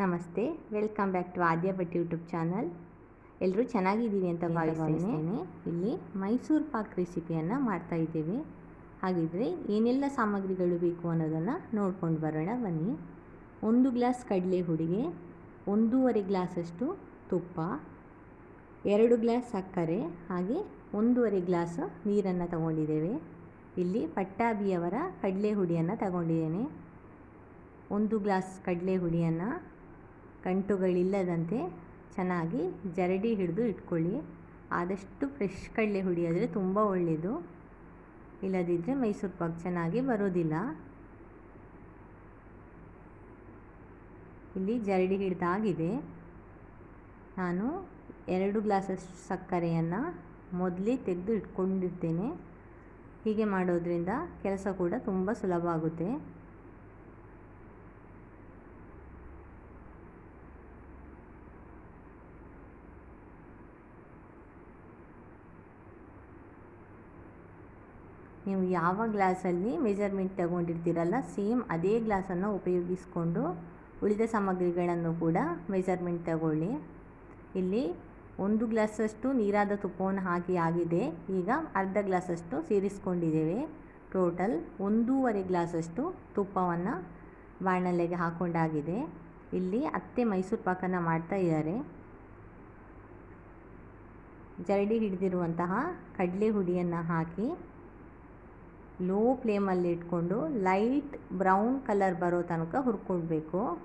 ನಮಸ್ತೆ. Welcome back to Aadya Bhat YouTube channel ಎಲ್ಲರೂ ಚೆನ್ನಾಗಿದ್ದೀವಿ ಅಂತ ಭಾವಿಸ್ತೀನಿ. ಇಲ್ಲಿ ಮೈಸೂರು ಪಾಕ್ ರೆಸಿಪಿಯನ್ನು ಮಾಡ್ತಾ ಇದ್ದೇವೆ. ಹಾಗಿದ್ರೆ ಏನೆಲ್ಲ ಸಾಮಗ್ರಿಗಳು ಬೇಕು ಅನ್ನೋದನ್ನು ನೋಡ್ಕೊಂಡು ಬರೋಣ ಬನ್ನಿ. ಒಂದು ಗ್ಲಾಸ್ ಕಡಲೆ ಹುಡಿಗೆ ಒಂದೂವರೆ ಗ್ಲಾಸಷ್ಟು ತುಪ್ಪ ಎರಡು ಗ್ಲಾಸ್ ಸಕ್ಕರೆ ಹಾಗೆ ಒಂದೂವರೆ ಗ್ಲಾಸ್ ನೀರನ್ನು ತಗೊಂಡಿದ್ದೇವೆ. ಇಲ್ಲಿ ಪಟ್ಟಾಬಿಯವರ ಕಡಲೆ ಹುಡಿಯನ್ನು ತಗೊಂಡಿದ್ದೇನೆ. ಒಂದು ಗ್ಲಾಸ್ ಕಡಲೆ ಹುಡಿಯನ್ನು ಗಂಟುಗಳಿಲ್ಲದಂತೆ ಚೆನ್ನಾಗಿ ಜರಡಿ ಹಿಡಿದು ಇಟ್ಕೊಳ್ಳಿ. ಆದಷ್ಟು ಫ್ರೆಶ್ ಕಡಲೆ ಹುಡಿ ಆದರೆ ತುಂಬ ಒಳ್ಳೆಯದು ಇಲ್ಲದಿದ್ದರೆ ಮೈಸೂರು ಪಾಕ್ ಚೆನ್ನಾಗಿ ಬರೋದಿಲ್ಲ. ಇಲ್ಲಿ ಜರಡಿ ಹಿಡಿದಾಗಿದೆ. ನಾನು ಎರಡು ಗ್ಲಾಸಷ್ಟು ಸಕ್ಕರೆಯನ್ನು ಮೊದಲೇ ತೆಗೆದು ಇಟ್ಕೊಂಡಿರ್ತೇನೆ. ಹೀಗೆ ಮಾಡೋದ್ರಿಂದ ಕೆಲಸ ಕೂಡ ತುಂಬ ಸುಲಭ ಆಗುತ್ತೆ. ನೀವು ಯಾವ ಗ್ಲಾಸಲ್ಲಿ ಮೆಜರ್ಮೆಂಟ್ ತಗೊಂಡಿರ್ತೀರಲ್ಲ ಸೇಮ್ ಅದೇ ಗ್ಲಾಸನ್ನು ಉಪಯೋಗಿಸಿಕೊಂಡು ಉಳಿದ ಸಾಮಗ್ರಿಗಳನ್ನು ಕೂಡ ಮೆಜರ್ಮೆಂಟ್ ತಗೊಳ್ಳಿ. ಇಲ್ಲಿ ಒಂದು ಗ್ಲಾಸಷ್ಟು ನೀರಾದ ತುಪ್ಪವನ್ನು ಹಾಕಿ ಆಗಿದೆ, ಈಗ ಅರ್ಧ ಗ್ಲಾಸಷ್ಟು ಸೇರಿಸ್ಕೊಂಡಿದ್ದೇವೆ. ಟೋಟಲ್ ಒಂದೂವರೆ ಗ್ಲಾಸಷ್ಟು ತುಪ್ಪವನ್ನು ಬಾಣಲೆಗೆ ಹಾಕೊಂಡಾಗಿದೆ. ಇಲ್ಲಿ ಅತ್ತೆ ಮೈಸೂರು ಪಾಕನ ಮಾಡ್ತಾ ಇದ್ದಾರೆ. ಜರಡಿ ಹಿಡಿದಿರುವಂತಹ ಕಡಲೆ ಹುಡಿಯನ್ನು ಹಾಕಿ ಲೋ ಫ್ಲೇಮಲ್ಲಿ ಇಟ್ಕೊಂಡು ಲೈಟ್ ಬ್ರೌನ್ ಕಲರ್ ಬರೋ ತನಕ ಹುರ್ಕೊಳ್ಬೇಕು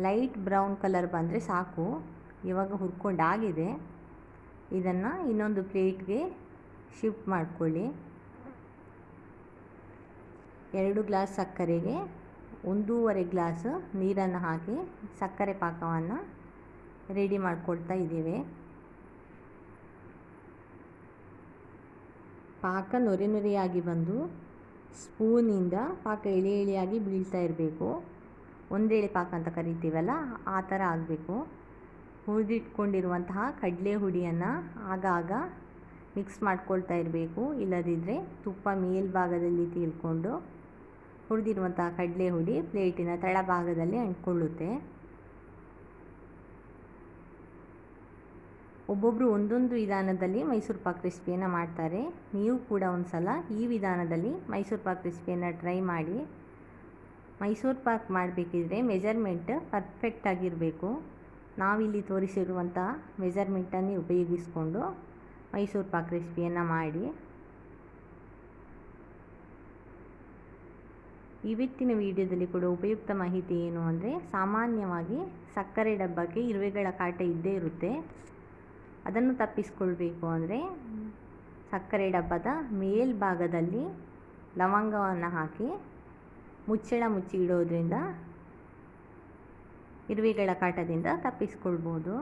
ಲೈಟ್ ಬ್ರೌನ್ ಕಲರ್ ಬಂದರೆ ಸಾಕು. ಇವಾಗ ಹುರ್ಕೊಂಡಾಗಿದೆ. ಇದನ್ನು ಇನ್ನೊಂದು ಪ್ಲೇಟ್ಗೆ ಶಿಫ್ಟ್ ಮಾಡಿಕೊಳ್ಳಿ. ಎರಡು ಗ್ಲಾಸ್ ಸಕ್ಕರೆಗೆ ಒಂದೂವರೆ ಗ್ಲಾಸ್ ನೀರನ್ನು ಹಾಕಿ ಸಕ್ಕರೆ ಪಾಕವನ್ನು ರೆಡಿ ಮಾಡಿಕೊಳ್ತಾ ಇದ್ದೇವೆ. ಪಾಕ ನೊರೆ ನೊರೆಯಾಗಿ ಬಂದು ಸ್ಪೂನಿಂದ ಪಾಕ ಎಳೆ ಎಳೆಯಾಗಿ ಬೀಳ್ತಾ ಇರಬೇಕು. ಒಂದೇಳೆ ಪಾಕ ಅಂತ ಕರಿತೀವಲ್ಲ, ಆ ಥರ ಆಗಬೇಕು. ಹುರಿದಿಟ್ಕೊಂಡಿರುವಂತಹ ಕಡಲೆ ಹುಡಿಯನ್ನು ಆಗಾಗ ಮಿಕ್ಸ್ ಮಾಡ್ಕೊಳ್ತಾ ಇರಬೇಕು. ಇಲ್ಲದಿದ್ದರೆ ತುಪ್ಪ ಮೇಲ್ಭಾಗದಲ್ಲಿ ತೇಲ್ಕೊಂಡು ಹುರಿದಿರುವಂತಹ ಕಡಲೆ ಹುಡಿ ಪ್ಲೇಟಿನ ತಳಭಾಗದಲ್ಲಿ ಅಂಟ್ಕೊಳ್ಳುತ್ತೆ. ಒಬ್ಬೊಬ್ಬರು ಒಂದೊಂದು ವಿಧಾನದಲ್ಲಿ ಮೈಸೂರು ಪಾಕ್ ರೆಸಿಪಿಯನ್ನು ಮಾಡ್ತಾರೆ. ನೀವು ಕೂಡ ಒಂದು ಸಲ ಈ ವಿಧಾನದಲ್ಲಿ ಮೈಸೂರು ಪಾಕ್ ರೆಸಿಪಿಯನ್ನು ಟ್ರೈ ಮಾಡಿ. ಮೈಸೂರು ಪಾಕ್ ಮಾಡಬೇಕಿದ್ರೆ ಮೆಜರ್ಮೆಂಟ್ ಪರ್ಫೆಕ್ಟಾಗಿರಬೇಕು ನಾವಿಲ್ಲಿ ತೋರಿಸಿರುವಂಥ ಮೆಜರ್ಮೆಂಟನ್ನು ಉಪಯೋಗಿಸಿಕೊಂಡು ಮೈಸೂರು ಪಾಕ್ ರೆಸಿಪಿಯನ್ನು ಮಾಡಿ. ಇವತ್ತಿನ ವಿಡಿಯೋದಲ್ಲಿ ಕೂಡ ಉಪಯುಕ್ತ ಮಾಹಿತಿ ಏನು ಅಂದರೆ ಸಾಮಾನ್ಯವಾಗಿ ಸಕ್ಕರೆ ಡಬ್ಬಕ್ಕೆ ಇರುವೆಗಳ ಕಾಟ ಇದ್ದೇ ಇರುತ್ತೆ. ಅದನ್ನು ತಪ್ಪಿಸ್ಕೊಳ್ಬೇಕು ಅಂದರೆ ಸಕ್ಕರೆ ಡಬ್ಬದ ಮೇಲ್ಭಾಗದಲ್ಲಿ ಲವಂಗವನ್ನು ಹಾಕಿ ಮುಚ್ಚಳ ಮುಚ್ಚಿ ಇಡೋದ್ರಿಂದ ಇರುವೆಗಳ ಕಾಟದಿಂದ ತಪ್ಪಿಸ್ಕೊಳ್ಬೋದು.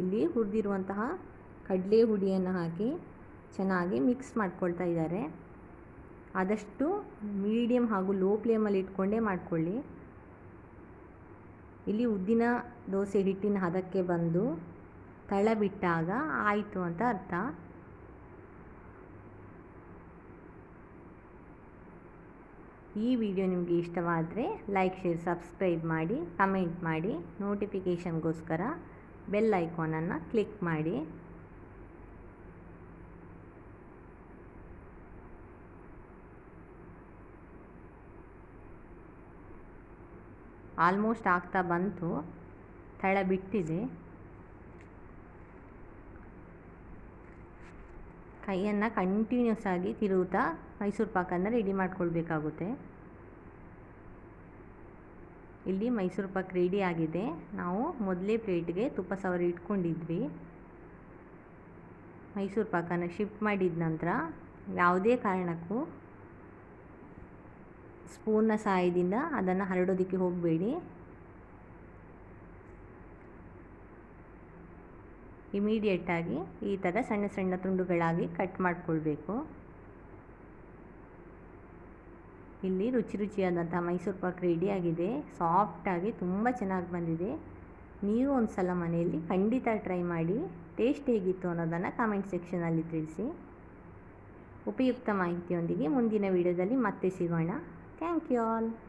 ಇಲ್ಲಿ ಹುರಿದಿರುವಂತಹ ಕಡಲೆ ಹುಡಿಯನ್ನು ಹಾಕಿ ಚೆನ್ನಾಗಿ ಮಿಕ್ಸ್ ಮಾಡ್ಕೊಳ್ತಾ ಇದ್ದಾರೆ. ಆದಷ್ಟು ಮೀಡಿಯಮ್ ಹಾಗೂ ಲೋ ಫ್ಲೇಮಲ್ಲಿ ಇಟ್ಕೊಂಡೇ ಮಾಡಿಕೊಳ್ಳಿ. ಇಲ್ಲಿ ಉದ್ದಿನ ದೋಸೆ ಹಿಟ್ಟಿನ ಹದಕ್ಕೆ ಬಂದು ತಳ ಬಿಟ್ಟಾಗ ಆಯಿತು ಅಂತ ಅರ್ಥ. ಈ ವಿಡಿಯೋ ನಿಮಗೆ ಇಷ್ಟವಾದರೆ ಲೈಕ್, ಶೇರ್, ಸಬ್ಸ್ಕ್ರೈಬ್ ಮಾಡಿ, ಕಮೆಂಟ್ ಮಾಡಿ, ನೋಟಿಫಿಕೇಷನ್ಗೋಸ್ಕರ ಬೆಲ್ ಐಕಾನನ್ನು ಕ್ಲಿಕ್ ಮಾಡಿ. ಆಲ್ಮೋಸ್ಟ್ ಆಗ್ತಾ ಬಂತು. ತಳ ಬಿಟ್ಟಿದೆ. ಕೈಯನ್ನು ಕಂಟಿನ್ಯೂಸ್ ಆಗಿ ತಿರುಗುತ್ತಾ ಮೈಸೂರು ಪಾಕನ್ನು ರೆಡಿ ಮಾಡ್ಕೊಳ್ಬೇಕಾಗುತ್ತೆ. ಇಲ್ಲಿ ಮೈಸೂರು ಪಾಕ್ ರೆಡಿ ಆಗಿದೆ. ನಾವು ಮೊದಲೇ ಪ್ಲೇಟ್ಗೆ ತುಪ್ಪ ಸವರಿ ಇಟ್ಕೊಂಡಿದ್ವಿ. ಮೈಸೂರು ಪಾಕನ್ನು ಶಿಫ್ಟ್ ಮಾಡಿದ ನಂತರ ಯಾವುದೇ ಕಾರಣಕ್ಕೂ ಸ್ಪೂನ್ನ ಸಹಾಯದಿಂದ ಅದನ್ನು ಹರಡೋದಕ್ಕೆ ಹೋಗಬೇಡಿ. ಇಮಿಡಿಯೇಟಾಗಿ ಈ ಥರ ಸಣ್ಣ ಸಣ್ಣ ತುಂಡುಗಳಾಗಿ ಕಟ್ ಮಾಡಿಕೊಳ್ಬೇಕು. ಇಲ್ಲಿ ರುಚಿ ರುಚಿಯಾದಂಥ ಮೈಸೂರು ಪಾಕ್ ರೆಡಿಯಾಗಿದೆ ಸಾಫ್ಟಾಗಿ ತುಂಬ ಚೆನ್ನಾಗಿ ಬಂದಿದೆ. ನೀವು ಒಂದು ಸಲ ಮನೆಯಲ್ಲಿ ಖಂಡಿತ ಟ್ರೈ ಮಾಡಿ ಟೇಸ್ಟ್ ಹೇಗಿತ್ತು ಅನ್ನೋದನ್ನು ಕಾಮೆಂಟ್ ಸೆಕ್ಷನಲ್ಲಿ ತಿಳಿಸಿ. ಉಪಯುಕ್ತ ಮಾಹಿತಿಯೊಂದಿಗೆ ಮುಂದಿನ ವಿಡಿಯೋದಲ್ಲಿ ಮತ್ತೆ ಸಿಗೋಣ. Thank you all.